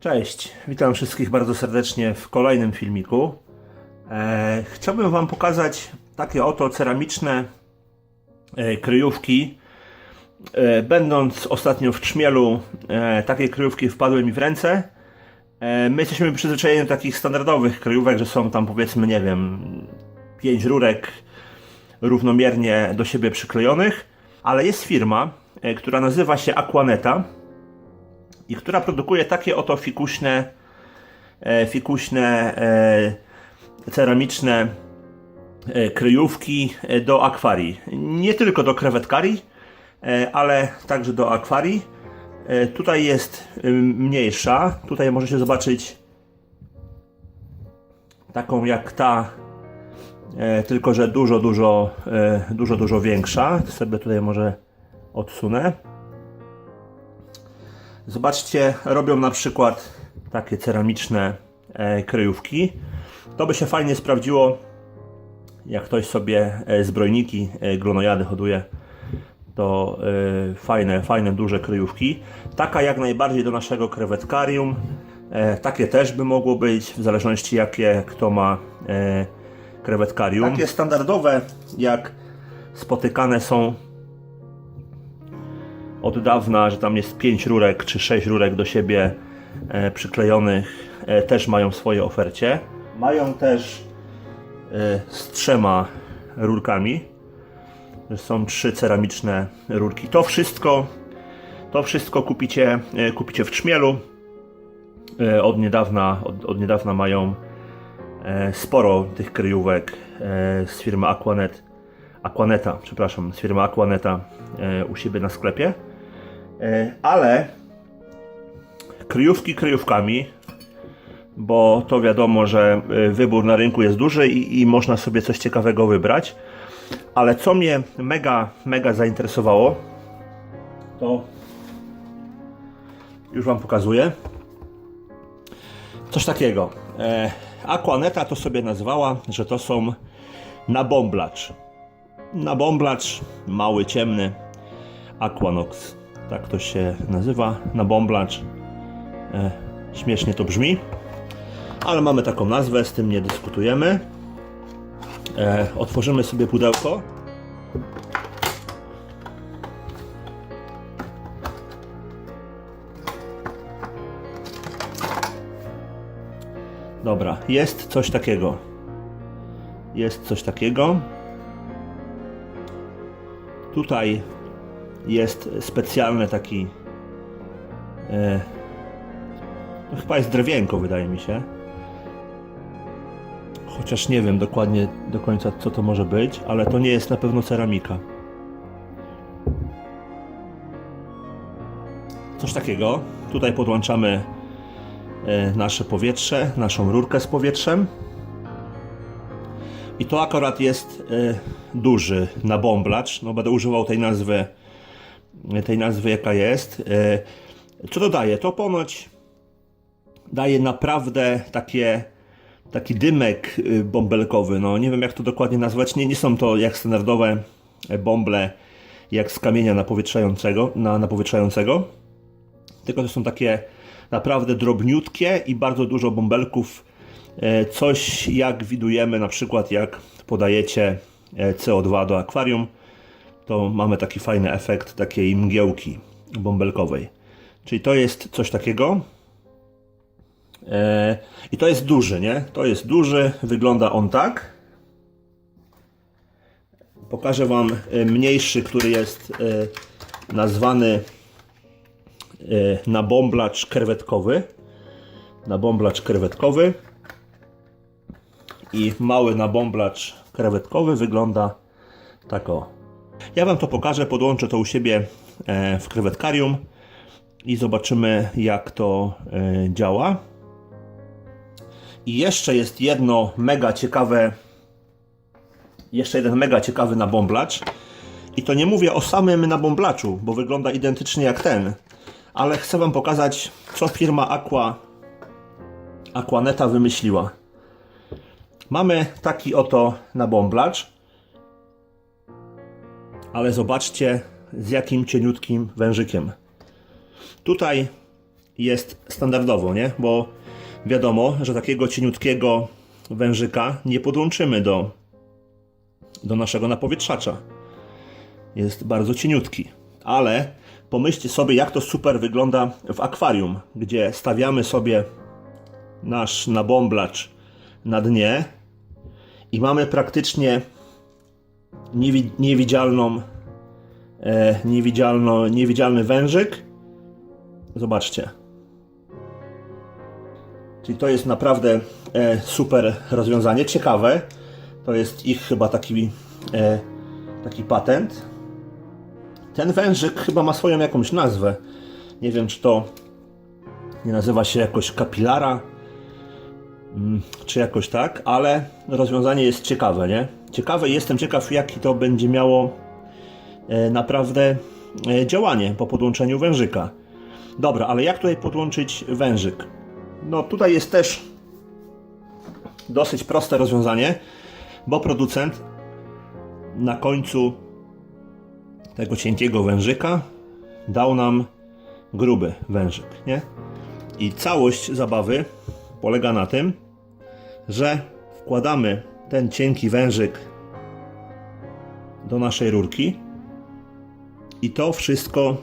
Cześć, witam wszystkich bardzo serdecznie w kolejnym filmiku. E, chciałbym Wam pokazać takie oto ceramiczne e, kryjówki. E, będąc ostatnio w Czmielu, e, takie kryjówki wpadły mi w ręce. E, my jesteśmy przyzwyczajeni do takich standardowych kryjówek, że są tam powiedzmy, nie wiem, pięć rurek równomiernie do siebie przyklejonych, ale jest firma, e, która nazywa się Aquaneta i która produkuje takie oto fikuśne, e, fikuśne e, ceramiczne e, kryjówki do akwarii. Nie tylko do krewetkarii, ale także do akwarii. Tutaj jest mniejsza. Tutaj możecie zobaczyć taką jak ta, tylko że dużo, dużo, dużo, dużo większa. Sobie tutaj może odsunę. Zobaczcie, robią na przykład takie ceramiczne e, kryjówki. To by się fajnie sprawdziło, jak ktoś sobie e, zbrojniki, e, glonojady hoduje. To fajne, fajne, duże kryjówki. Taka jak najbardziej do naszego krewetkarium. Takie też by mogło być, w zależności jakie kto ma krewetkarium. Takie standardowe, jak spotykane są od dawna, że tam jest 5 rurek czy 6 rurek do siebie e, przyklejonych, e, też mają w swojej ofercie. Mają też e, z trzema rurkami. Są trzy ceramiczne rurki. To wszystko, to wszystko kupicie, kupicie w Czmielu. E, od niedawna, od, od niedawna mają sporo tych kryjówek z firmy Aquanet. Aquaneta, przepraszam, z firmy Aquaneta u siebie na sklepie. E, ale kryjówki kryjówkami, bo to wiadomo, że e, wybór na rynku jest duży i, i można sobie coś ciekawego wybrać. Ale co mnie mega, mega zainteresowało, to już Wam pokazuję. Coś takiego. E, Aquaneta to sobie nazwała, że to są nabomblacz. Nabomblacz, mały, ciemny, Aquanox. Tak to się nazywa, nabomblacz. E, śmiesznie to brzmi, ale mamy taką nazwę, z tym nie dyskutujemy. E, otworzymy sobie pudełko. Dobra, jest coś takiego. Jest coś takiego. Tutaj jest specjalny taki. E, to chyba jest drewienko, wydaje mi się. Chociaż nie wiem dokładnie do końca, co to może być, ale to nie jest na pewno ceramika. Coś takiego. Tutaj podłączamy e, nasze powietrze, naszą rurkę z powietrzem. I to akurat jest e, duży nabomblacz. No będę używał tej nazwy, tej nazwy jaka jest. E, co to daje? To ponoć daje naprawdę takie, taki dymek y, bąbelkowy. No nie wiem jak to dokładnie nazwać. Nie, nie są to jak standardowe e, bąble jak z kamienia napowietrzającego, na, napowietrzającego. Tylko to są takie naprawdę drobniutkie i bardzo dużo bąbelków. E, Coś jak widujemy na przykład jak podajecie e, CO2 do akwarium, to mamy taki fajny efekt takiej mgiełki bąbelkowej. Czyli to jest coś takiego. E, I to jest duży, nie? To jest duży, wygląda on tak. Pokażę Wam e, mniejszy, który jest e, nazwany nabomblacz krewetkowy. Nabomblacz krewetkowy. I mały nabomblacz krewetkowy wygląda tak o. Ja Wam to pokażę, podłączę to u siebie e, w krewetkarium i zobaczymy jak to e, działa. I jeszcze jest jedno mega ciekawe, jeszcze jeden mega ciekawy nabomblacz. I to nie mówię o samym nabomblaczu, bo wygląda identycznie jak ten. Ale chcę Wam pokazać, co firma Aqua, Aquaneta wymyśliła. Mamy taki oto nabomblacz. Ale zobaczcie, z jakim cieniutkim wężykiem. Tutaj jest standardowo, nie? Bo wiadomo, że takiego cieniutkiego wężyka nie podłączymy do, do naszego napowietrzacza. Jest bardzo cieniutki. Ale pomyślcie sobie, jak to super wygląda w akwarium, gdzie stawiamy sobie nasz nabomblacz na dnie i mamy praktycznie niewi- niewidzialną, e, niewidzialno, niewidzialny wężyk. Zobaczcie. Czyli to jest naprawdę e, super rozwiązanie, ciekawe. To jest ich chyba taki, e, taki patent. Ten wężyk chyba ma swoją jakąś nazwę. Nie wiem, czy to nie nazywa się jakoś kapilara, czy jakoś tak, ale rozwiązanie jest ciekawe, nie? Ciekawe, jestem ciekaw, jaki to będzie miało e, naprawdę e, działanie po podłączeniu wężyka. Dobra, ale jak tutaj podłączyć wężyk? No tutaj jest też dosyć proste rozwiązanie, bo producent na końcu tego cienkiego wężyka dał nam gruby wężyk, nie? I całość zabawy polega na tym, że wkładamy ten cienki wężyk do naszej rurki i to wszystko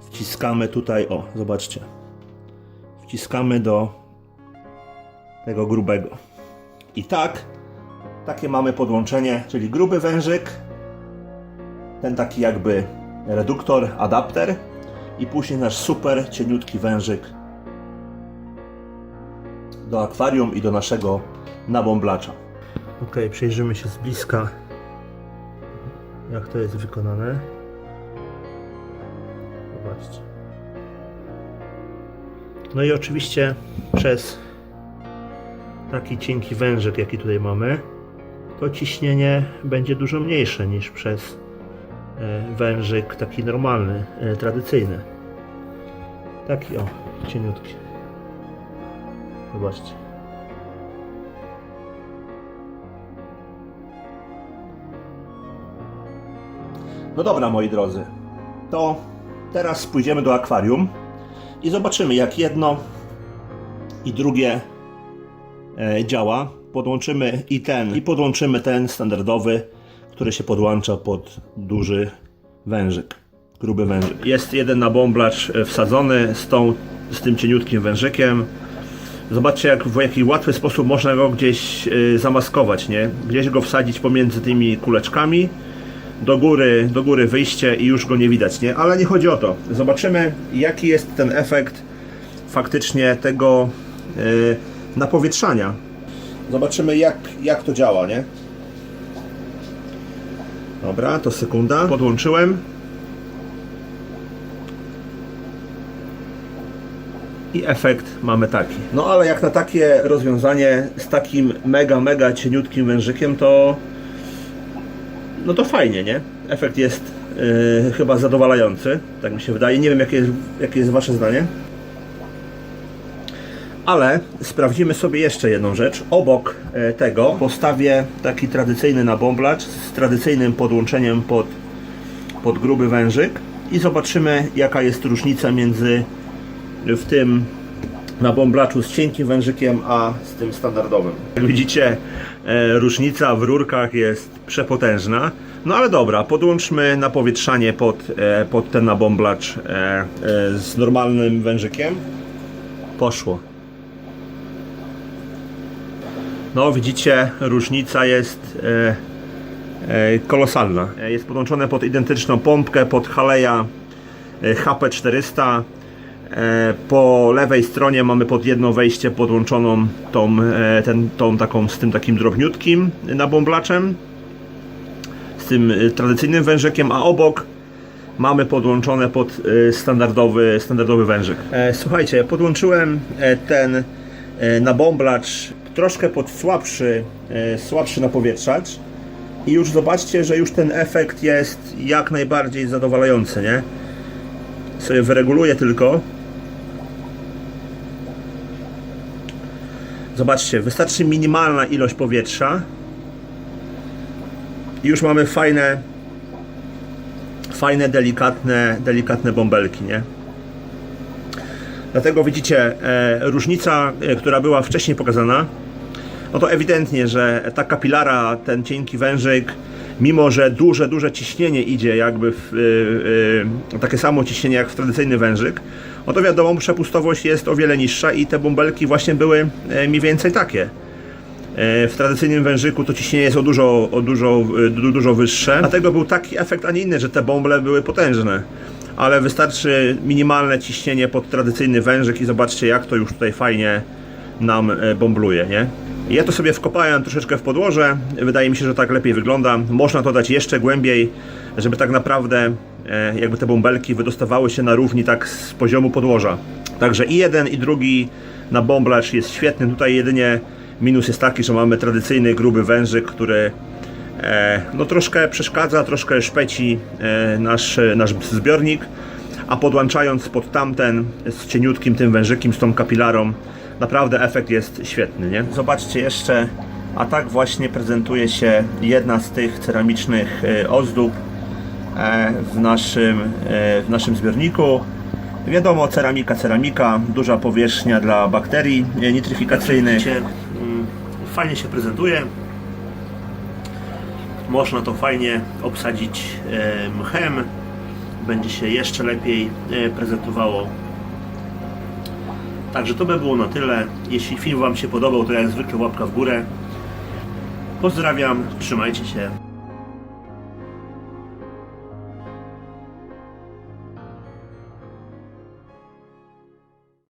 wciskamy tutaj, o, zobaczcie. Wciskamy do tego grubego. I tak, takie mamy podłączenie, czyli gruby wężyk, ten taki jakby reduktor, adapter i później nasz super cieniutki wężyk do akwarium i do naszego nabomblacza. Ok, przejrzymy się z bliska, jak to jest wykonane. Zobaczcie. No i oczywiście przez taki cienki wężyk, jaki tutaj mamy, to ciśnienie będzie dużo mniejsze niż przez e, wężyk taki normalny, e, tradycyjny. Taki o, cieniutki. Zobaczcie. No dobra, moi drodzy. To teraz pójdziemy do akwarium i zobaczymy, jak jedno i drugie e, działa. Podłączymy i ten, i podłączymy ten standardowy, który się podłącza pod duży wężyk, gruby wężyk. Jest jeden nabomblacz e, wsadzony z, tą, z tym cieniutkim wężykiem. Zobaczcie, jak, w jaki łatwy sposób można go gdzieś y, zamaskować, nie? Gdzieś go wsadzić pomiędzy tymi kuleczkami, do góry, do góry wyjście i już go nie widać, nie? Ale nie chodzi o to. Zobaczymy, jaki jest ten efekt faktycznie tego y, napowietrzania. Zobaczymy, jak, jak to działa, nie? Dobra, to sekunda. Podłączyłem. I efekt mamy taki. No ale jak na takie rozwiązanie z takim mega, mega cieniutkim wężykiem, to no to fajnie, nie? Efekt jest yy, chyba zadowalający, tak mi się wydaje. Nie wiem, jakie jest, jakie jest Wasze zdanie. Ale sprawdzimy sobie jeszcze jedną rzecz. Obok e, tego postawię taki tradycyjny nabomblacz z tradycyjnym podłączeniem pod, pod gruby wężyk i zobaczymy jaka jest różnica między w tym nabomblaczu z cienkim wężykiem, a z tym standardowym. Jak widzicie, e, różnica w rurkach jest przepotężna. No ale dobra, podłączmy napowietrzanie pod, e, pod ten nabomblacz e, e, z normalnym wężykiem. Poszło. No widzicie, różnica jest e, e, kolosalna. E, Jest podłączone pod identyczną pompkę, pod Haleya e, HP400. E, Po lewej stronie mamy pod jedno wejście podłączoną tą, e, ten, tą taką, z tym takim drobniutkim nabąblaczem, z tym e, tradycyjnym wężykiem, a obok mamy podłączone pod e, standardowy, standardowy wężyk. E, Słuchajcie, podłączyłem e, ten e, nabąblacz troszkę pod słabszy, e, słabszy napowietrzacz i już zobaczcie, że już ten efekt jest jak najbardziej zadowalający, nie? Sobie wyreguluję tylko. Zobaczcie, wystarczy minimalna ilość powietrza i już mamy fajne fajne, delikatne, delikatne bąbelki, nie? Dlatego widzicie, e, różnica, e, która była wcześniej pokazana, no to ewidentnie, że ta kapilara, ten cienki wężyk, mimo że duże, duże ciśnienie idzie jakby w y, y, takie samo ciśnienie jak w tradycyjny wężyk, no to wiadomo, przepustowość jest o wiele niższa i te bąbelki właśnie były e, mniej więcej takie. E, W tradycyjnym wężyku to ciśnienie jest o dużo, o dużo, du- dużo wyższe. Dlatego był taki efekt, a nie inny, że te bąble były potężne. Ale wystarczy minimalne ciśnienie pod tradycyjny wężyk i zobaczcie jak to już tutaj fajnie nam e, bąbluje, nie? Ja to sobie wkopałem troszeczkę w podłoże. Wydaje mi się, że tak lepiej wygląda. Można to dać jeszcze głębiej, żeby tak naprawdę e, jakby te bąbelki wydostawały się na równi tak z poziomu podłoża. Także i jeden i drugi na bąblacz jest świetny. Tutaj jedynie minus jest taki, że mamy tradycyjny gruby wężyk, który e, no troszkę przeszkadza, troszkę szpeci e, nasz, nasz zbiornik, a podłączając pod tamten z cieniutkim tym wężykiem, z tą kapilarą, naprawdę efekt jest świetny, nie? Zobaczcie jeszcze, a tak właśnie prezentuje się jedna z tych ceramicznych e, ozdób e, w naszym, e, w naszym zbiorniku. Wiadomo, ceramika, ceramika, duża powierzchnia dla bakterii nitryfikacyjnych. mm, Fajnie się prezentuje. Można to fajnie obsadzić mchem. Będzie się jeszcze lepiej prezentowało. Także to by było na tyle. Jeśli film Wam się podobał, to jak zwykle łapka w górę. Pozdrawiam, trzymajcie się.